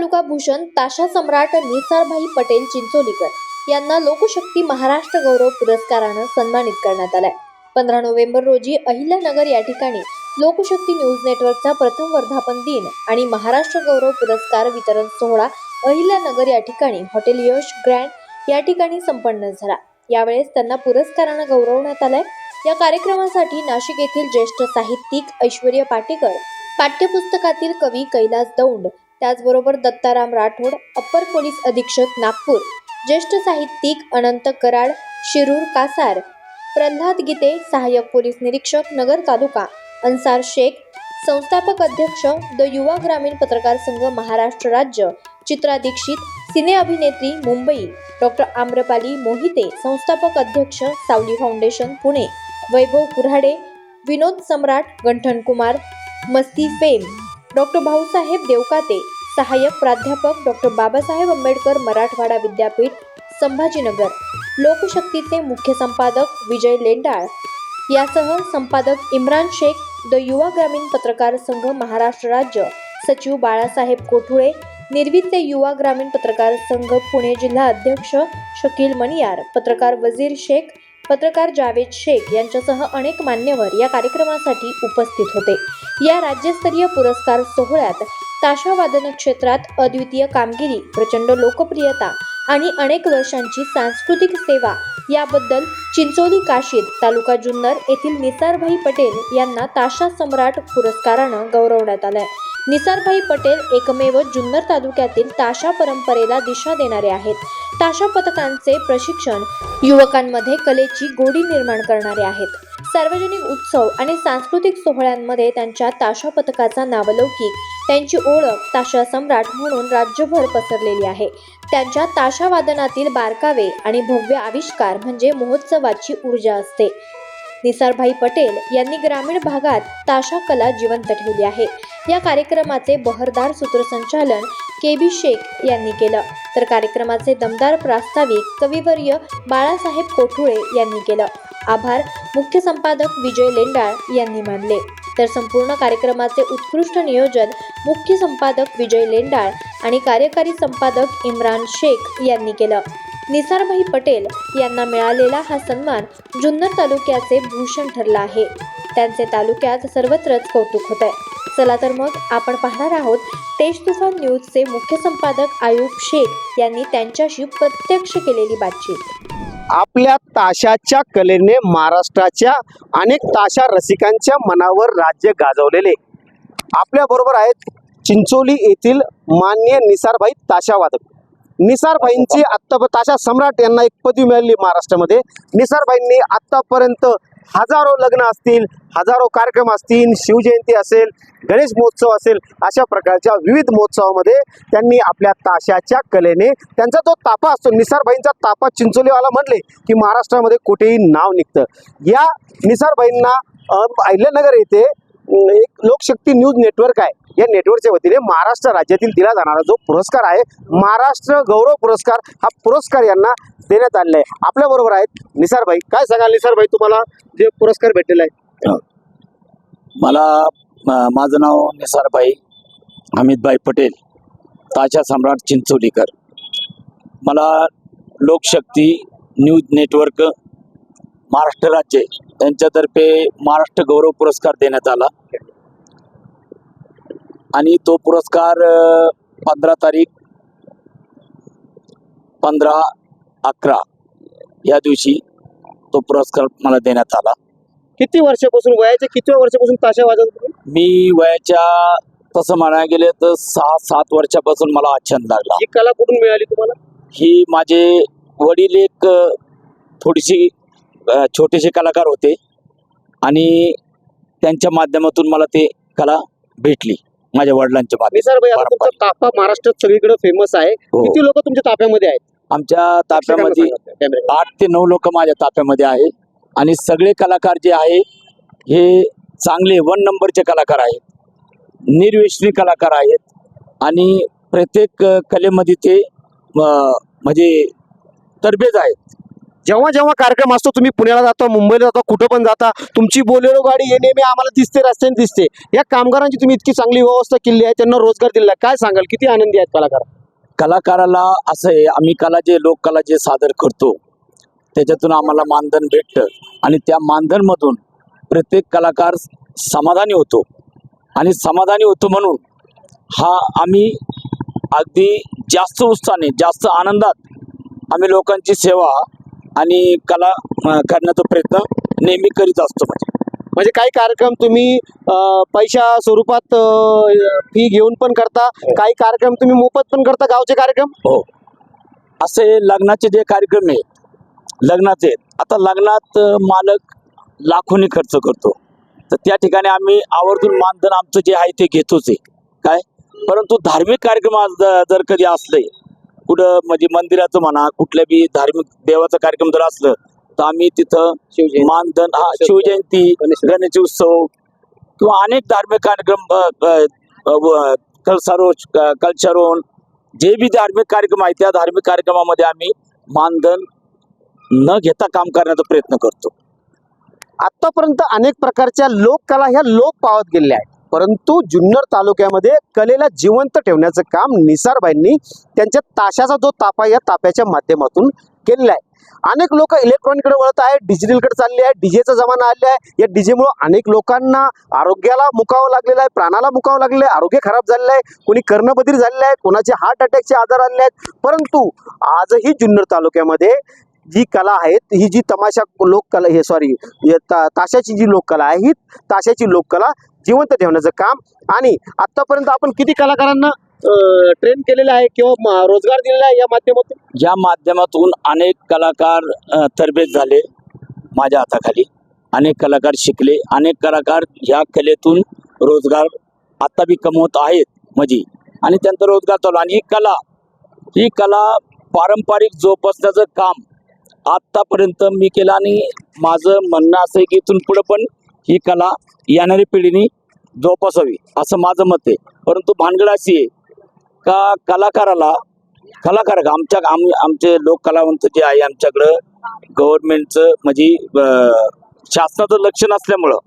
तालुका भूषण ताशा सम्राट निसारभाई पटेल चिंचोलीकर यांना लोकशक्ती महाराष्ट्र गौरव पुरस्कारानं सन्मानित करण्यात आलाय. पंधरा नोव्हेंबर रोजी अहिल्यानगर या ठिकाणी लोकशक्ती न्यूज नेटवर्कचा प्रथम वर्धापन दिन आणि महाराष्ट्र गौरव पुरस्कार वितरण सोहळा अहिल्यानगर या ठिकाणी हॉटेल यश ग्रँड या ठिकाणी संपन्न झाला. यावेळेस त्यांना पुरस्कारानं गौरवण्यात आलाय. या कार्यक्रमासाठी नाशिक येथील ज्येष्ठ साहित्यिक ऐश्वर्य पाटेकर पाठ्यपुस्तकातील कवी कैलास दौंड त्याचबरोबर दत्ताराम राठोड अप्पर पोलीस अधीक्षक नागपूर ज्येष्ठ साहित्यिक अनंत कराड शिरूर कासार प्रल्हाद गीते सहाय्यक पोलीस निरीक्षक नगर तालुका अन्सार शेख संस्थापक अध्यक्ष द युवा ग्रामीण पत्रकार संघ महाराष्ट्र राज्य चित्रा दीक्षित सिने अभिनेत्री मुंबई डॉक्टर आम्रपाली मोहिते संस्थापक अध्यक्ष Savali foundation Pune Vaibhav Kurhade Vinod Samrat Ganthan Kumar Masti fame doctor Bhausaheb Devkate सहाय्यक प्राध्यापक डॉक्टर बाबासाहेब आंबेडकर मराठवाडा विद्यापीठ संभाजीनगर. लोकशक्तीचे मुख्य संपादक विजय लेंडाळ. यासह संपादक इम्रान शेख द युवा ग्रामीण पत्रकार संघ महाराष्ट्र राज्य सचिव बाळासाहेब कोठुळे निर्भीतचे युवा ग्रामीण पत्रकार संघ पुणे जिल्हा अध्यक्ष शकील मणियार पत्रकार वजीर शेख पत्रकार जावेद शेख यांच्यासह अनेक मान्यवर या कार्यक्रमासाठी उपस्थित होते. या राज्यस्तरीय पुरस्कार सोहळ्यात ताशा वादन क्षेत्रात अद्वितीय कामगिरी प्रचंड लोकप्रियता आणि अनेक वर्षांची सांस्कृतिक सेवा याबद्दल चिंचोली काशीद तालुका जुन्नर येथील निसारभाई पटेल यांना ताशा सम्राट पुरस्कारानं गौरवण्यात आलंय. निसारभाई पटेल एकमेव जुन्नर तालुक्यातील ताशा परंपरेला दिशा देणारे आहेत. ताशा पथकांचे प्रशिक्षण युवकांमध्ये कलेची गोडी निर्माण करणारे आहेत. सार्वजनिक उत्सव आणि सांस्कृतिक सोहळ्यांमध्ये त्यांच्या ताशा पथकाचा नावलौकिक त्यांची ओळख ताशा सम्राट म्हणून राज्यभर पसरलेली आहे. त्यांच्या ताशा वादनातील बारकावे आणि भव्य आविष्कार म्हणजे महोत्सवाची ऊर्जा असते. निसारभाई पटेल यांनी ग्रामीण भागात ताशा कला जिवंत ठेवली आहे. या कार्यक्रमाचे बहरदार सूत्रसंचालन के बी शेख यांनी केलं. तर कार्यक्रमाचे दमदार प्रास्ताविक कविवर्य बाळासाहेब कोठुळे यांनी केलं. आभार. मुख्य संपादक विजय लेंडाळ यांनी मानले. तर संपूर्ण कार्यक्रमाचे उत्कृष्ट नियोजन मुख्य संपादक विजय लेंडाळ आणि कार्यकारी संपादक इम्रान शेख यांनी केलं. निसारभाई पटेल यांना मिळालेला हा सन्मान जुन्नर तालुक्याचे भूषण ठरला आहे. त्यांचे तालुक्यात सर्वत्रच कौतुक होत आहे चला तर मग आपण पाहणार आहोत तेज तुफान न्यूजचे मुख्य संपादक आयुब शेख यांनी त्यांच्याशी प्रत्यक्ष केलेली बातचीत. आपल्या ताशाच्या कलेने महाराष्ट्राच्या अनेक ताशा रसिकांच्या मनावर राज्य गाजवलेले. आपल्या बरोबर आहेत चिंचोली येथील मान्य निसारभाई ताशावादक. निसारबाईंची आत्ता ताशा सम्राट यांना एक पदवी मिळाली महाराष्ट्रामध्ये. निसारबाईंनी आत्तापर्यंत हजारो लग्न असतील हजारो कार्यक्रम असतील शिवजयंती असेल गणेश महोत्सव असेल अशा प्रकारच्या विविध महोत्सवामध्ये त्यांनी आपल्या ताशाच्या कलेने त्यांचा जो तापा असतो निसारबाईंचा तापा चिंचोलीवाला म्हणले की महाराष्ट्रामध्ये कुठेही नाव निघतं. या निसारबाईंना अहिल्यानगर येथे एक लोकशक्ती न्यूज नेटवर्क आहे. या नेटवर्कच्या वतीने महाराष्ट्र राज्यातील दिला जाणारा जो पुरस्कार आहे महाराष्ट्र गौरव पुरस्कार हा पुरस्कार यांना देण्यात आलेला आहे. आपल्या बरोबर आहेत निसारबाई काय सांगाल निसारबाई तुम्हाला? जे पुरस्कार भेटलेला आहे मला माझं नाव निसारभाई हमीदभाई पटेल ताशा सम्राट चिंचोलीकर. मला लोकशक्ती न्यूज नेटवर्क महाराष्ट्र राज्य यांच्यातर्फे महाराष्ट्र गौरव पुरस्कार देण्यात आला. आणि तो पुरस्कार पंधरा तारीख पंधरा अकरा या दिवशी तो पुरस्कार मला देण्यात आला. किती वर्षापासून वयाच्या किती वर्षापासून ताशा वाजवत? मी वयाच्या तसं म्हणायला गेले तर सहा सात वर्षापासून मला छंद लागला. ही कला कुठून मिळाली तुम्हाला? ही माझे वडील एक थोडीशी छोटेसे कलाकार होते आणि त्यांच्या माध्यमातून मला ते कला भेटली. माझ्या वडिलांच्या माध्यमातून ताफा महाराष्ट्रात सगळीकडे फेमस आहे. हो. किती लोक तुमच्या ताफ्यामध्ये आहेत? आमच्या ताफ्यामध्ये. आठ ते नऊ लोक माझ्या ताफ्यामध्ये आहे आणि सगळे कलाकार जे आहे हे चांगले वन नंबरचे कलाकार आहेत. निर्व्यसनी कलाकार आहेत. आणि प्रत्येक कलेमध्ये ते म्हणजे तरबेज आहेत. जेव्हा जेव्हा कार्यक्रम असतो तुम्ही पुण्याला जाता मुंबईला जाता कुठं पण जाता तुमची बोलेरो गाडी हे नेहमी आम्हाला दिसते रस्त्याने दिसते. या कामगारांची तुम्ही इतकी चांगली व्यवस्था केली आहे त्यांना रोजगार दिला काय सांगाल? किती आनंदी आहेत कलाकार? कलाकाराला असं आहे आम्ही कला जे लोककला जे सादर करतो त्याच्यातून आम्हाला मानधन भेटतं. आणि त्या मानधनमधून प्रत्येक कलाकार समाधानी होतो. आणि समाधानी होतो म्हणून हा आम्ही अगदी जास्त उत्साहाने जास्त आनंदात आम्ही लोकांची सेवा आणि कला करण्याचा प्रयत्न नेहमी करीत असतो म्हणजे. म्हणजे काही कार्यक्रम तुम्ही पैशा स्वरूपात फी घेऊन पण करता काही कार्यक्रम तुम्ही मोफत पण करता गावचे कार्यक्रम? हो. असे लग्नाचे जे कार्यक्रम आहेत लग्नाचे आता लग्नात मालक लाखोनी खर्च करतो. तर त्या ठिकाणी आम्ही आवर्जून मानधन आमचं जे आहे ते घेतोच आहे. काय? परंतु धार्मिक कार्यक्रम जर कधी असले कुठं म्हणजे मंदिराचं म्हणा कुठल्या बी धार्मिक देवाचा कार्यक्रम जर असलं तर आम्ही तिथं मानधन हा शिवजयंती गणेश उत्सव किंवा अनेक धार्मिक कार्यक्रम अ, अ, अ, व- कलसारोच क- कल्चरोन जे बी धार्मिक कार्यक्रम आहेत त्या धार्मिक कार्यक्रमामध्ये आम्ही मानधन न घेता काम करण्याचा प्रयत्न करतो. आतापर्यंत अनेक प्रकारच्या लोककला ह्या लोक पावत गेलेल्या आहेत. परंतु जुन्नर तालुक्यामध्ये कलेला जिवंत ठेवण्याचं काम निसारबाईंनी त्यांच्या ताशाचा जो तापा या ताप्याच्या माध्यमातून केलेला आहे. अनेक लोक इलेक्ट्रॉनिककडे वळत आहे डिजिटलकडे चालले आहे डीजेचा जमाना आलेला आहे. या डीजेमुळे अनेक लोकांना आरोग्याला मुकावं लागलेलं आहे प्राणाला मुकावं लागलेलं आहे आरोग्य खराब झालेलं आहे कोणी कर्णबधीर झालेलं आहे कोणाचे हार्ट अटॅकचे आजार आलेले आहेत. परंतु आजही जुन्नर तालुक्यामध्ये जी कला आहेत ही जी तमाशा लोककला हे सॉरी ताशाची जी लोककला आहे ही ताशाची लोककला जिवंत ठेवण्याचं काम. आणि आतापर्यंत आपण किती कलाकारांना ट्रेन केलेलं आहे किंवा रोजगार दिलेला आहे या माध्यमातून? ज्या माध्यमातून अनेक कलाकार तरबेज झाले माझ्या हाताखाली. अनेक कलाकार शिकले. अनेक कलाकार ह्या कलेतून रोजगार आता बी कमवत आहेत म्हणजे आणि त्यांचा रोजगार चालू. आणि ही कला ही कला पारंपरिक जोपासण्याचं काम आत्तापर्यंत मी केलं. आणि माझं म्हणणं असं आहे की इथून पुढं पण ही कला येणाऱ्या पिढीने जोपासावी असं माझं मत आहे. परंतु भानगड अशी आहे का कलाकाराला कलाकार आमच्या आम आमचे लोक कलावंत जे आहे आमच्याकडं गव्हर्नमेंटचं म्हणजे शासनाचं लक्ष नसल्यामुळं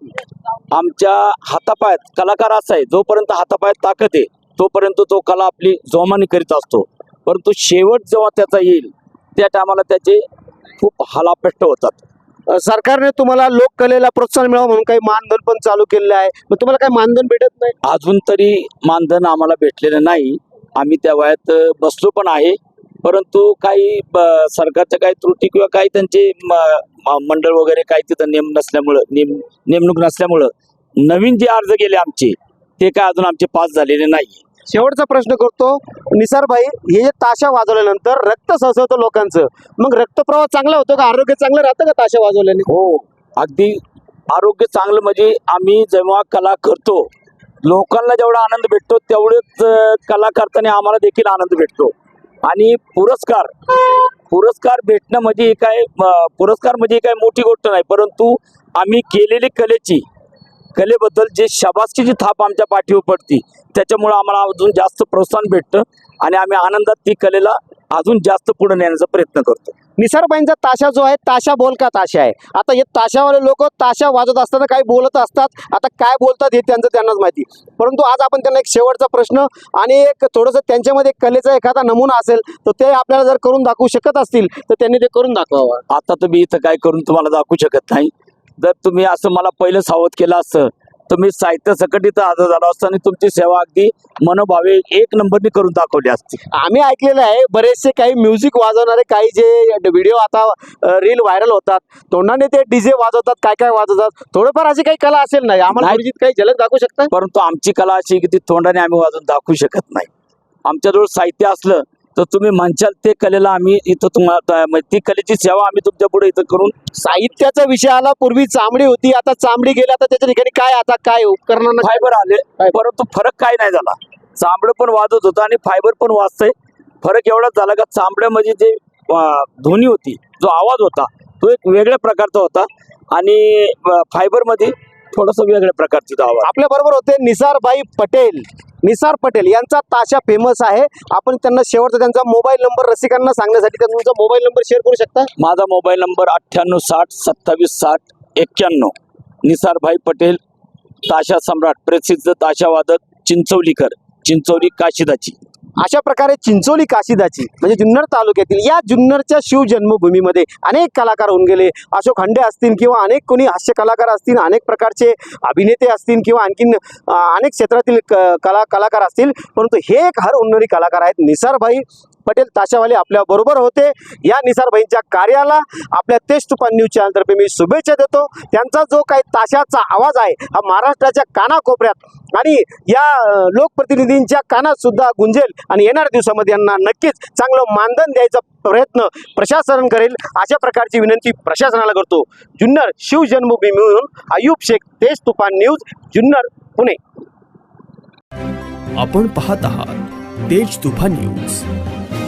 आमच्या हातापायात कलाकार असा आहे जोपर्यंत हातापायात ताकद आहे तोपर्यंत तो कला आपली जोमाने करीत असतो. परंतु शेवट जेव्हा त्याचा येईल त्या टायमाला त्याचे खूप हालापेष्ट होतात. सरकारने तुम्हाला लोककलेला प्रोत्साहन मिळावं म्हणून काही मानधन पण चालू केलेलं आहे. मग तुम्हाला काही मानधन भेटत नाही? अजून तरी मानधन आम्हाला भेटलेलं नाही. आम्ही त्या वयात बसलो पण आहे. परंतु काही ब- सरकारच्या काही त्रुटी किंवा काही त्यांचे मंडळ वगैरे काही तिथं नेम नसल्यामुळं नेम नेमणूक नसल्यामुळं नवीन जे अर्ज गेले आमचे ते काय अजून आमचे पास झालेले नाही शेवटचा प्रश्न करतो. निसारबाई हे जे ताशा वाजवल्यानंतर रक्त सळसळतं लोकांचं. मग रक्तप्रवाह चांगला होतो का? आरोग्य चांगलं राहतं का ताशा वाजवल्याने? हो अगदी आरोग्य चांगलं म्हणजे आम्ही जेव्हा कला करतो लोकांना जेवढा आनंद भेटतो तेवढेच कला करताना आम्हाला देखील आनंद भेटतो. आणि पुरस्कार पुरस्कार भेटणं म्हणजे काय पुरस्कार म्हणजे काय मोठी गोष्ट नाही परंतु आम्ही केलेली कलेची कलेबद्दल जे शाबासकीची थाप आमच्या पाठीवर पडती त्याच्यामुळं आम्हाला अजून जास्त प्रोत्साहन भेटतं आणि आम्ही आनंदात ती कलेला अजून जास्त पुढे नेण्याचा प्रयत्न करतो. निसारबाईंचा ताशा जो आहे ताशा बोलका ताशा आहे? आता हे ताशावाले लोक ताशा वाजवत असताना काही बोलत असतात आता काय बोलतात हे त्यांचं त्यांनाच माहिती. परंतु आज आपण त्यांना एक शेवटचा प्रश्न आणि एक थोडंसं त्यांच्यामध्ये कलेचा एखादा नमुना असेल तर ते आपल्याला जर करून दाखवू शकत असतील तर त्यांनी ते करून दाखवावं. आता तुम्ही इथं काय करून तुम्हाला दाखवू शकत नाही. जर तुम्ही असं मला पहिलं सावध केलं असतं तर मी साहित्य सकट इथं हजर झालो असतो आणि तुमची सेवा अगदी मनोभावे एक नंबरनी करून दाखवली असती. आम्ही ऐकलेलं आहे बरेचसे काही म्युझिक वाजवणारे काही जे व्हिडिओ आता रील व्हायरल होतात तोंडाने ते डीजे वाजवतात काय काय वाजवतात थोडंफार अशी काही कला असेल नाही आम्हाला काही झलक दाखवू शकता? परंतु आमची कला अशी की ती तोंडाने आम्ही वाजून दाखवू शकत नाही. आमच्याजवळ साहित्य असलं तर तुम्ही म्हणशाल ते कलेला आम्ही इथं तुम्हाला म्हणजे ती कलेची सेवा आम्ही तुमच्यापुढे इथं करून साहित्याचा विषय आला पूर्वी चांबडी होती आता चांबडी गेली आता त्याच्या ठिकाणी काय आता काय उपकरणांना फायबर आले परंतु फरक काय नाही झाला. चांबडं पण वाजत होतं आणि फायबर पण वाजतंय. फरक एवढाच झाला का चांबड्यामध्ये जे ध्वनी होती जो आवाज होता तो एक वेगळ्या प्रकारचा होता आणि फायबरमध्ये थोडस वेगळ्या प्रकारचा आवाज. आपल्या बरोबर होते निसारबाई पटेल. निसार पटेल यांचा ताशा फेमस आहे. आपण त्यांना शेवटचा त्यांचा मोबाईल नंबर रसिकांना सांगण्यासाठी त्यांचा तुमचा मोबाईल नंबर शेअर करू शकता? माझा मोबाईल नंबर अठ्ठ्याण्णव साठ सत्तावीस साठ एक्क्याण्णव. निसारभाई पटेल ताशा सम्राट प्रसिद्ध ताशावादक चिंचवलीकर चिंचवली काशिदाची. अशा प्रकारे चिंचोली काशिदाची म्हणजे जुन्नर तालुक्यातील या जुन्नरच्या शिवजन्मभूमीमध्ये अनेक कलाकार होऊन गेले. अशोक हंडे असतील किंवा अनेक कोणी हास्य कलाकार असतील अनेक प्रकारचे अभिनेते असतील किंवा आणखीन अनेक क्षेत्रातील क- कला कलाकार असतील परंतु हे एक हर उन्नरी कलाकार आहेत. निसारभाई पटेल ताशावाले आपल्या बरोबर होते. या निसारबाईंच्या कार्याला आपल्या तेज तुफान न्यूज चॅनलतर्फे मी शुभेच्छा देतो. त्यांचा जो काही ताशाचा आवाज आहे हा महाराष्ट्राच्या कानाकोपऱ्यात आणि या लोकप्रतिनिधींच्या कानात सुद्धा गुंजेल आणि येणाऱ्या दिवसामध्ये यांना नक्कीच चांगलं मानधन द्यायचा प्रयत्न प्रशासन करेल अशा प्रकारची विनंती प्रशासनाला करतो. जुन्नर शिव जन्मभूमी म्हणून आयुब शेख तेज तुफान न्यूज जुन्नर पुणे. आपण पाहत आहात तेज तुफान न्यूज.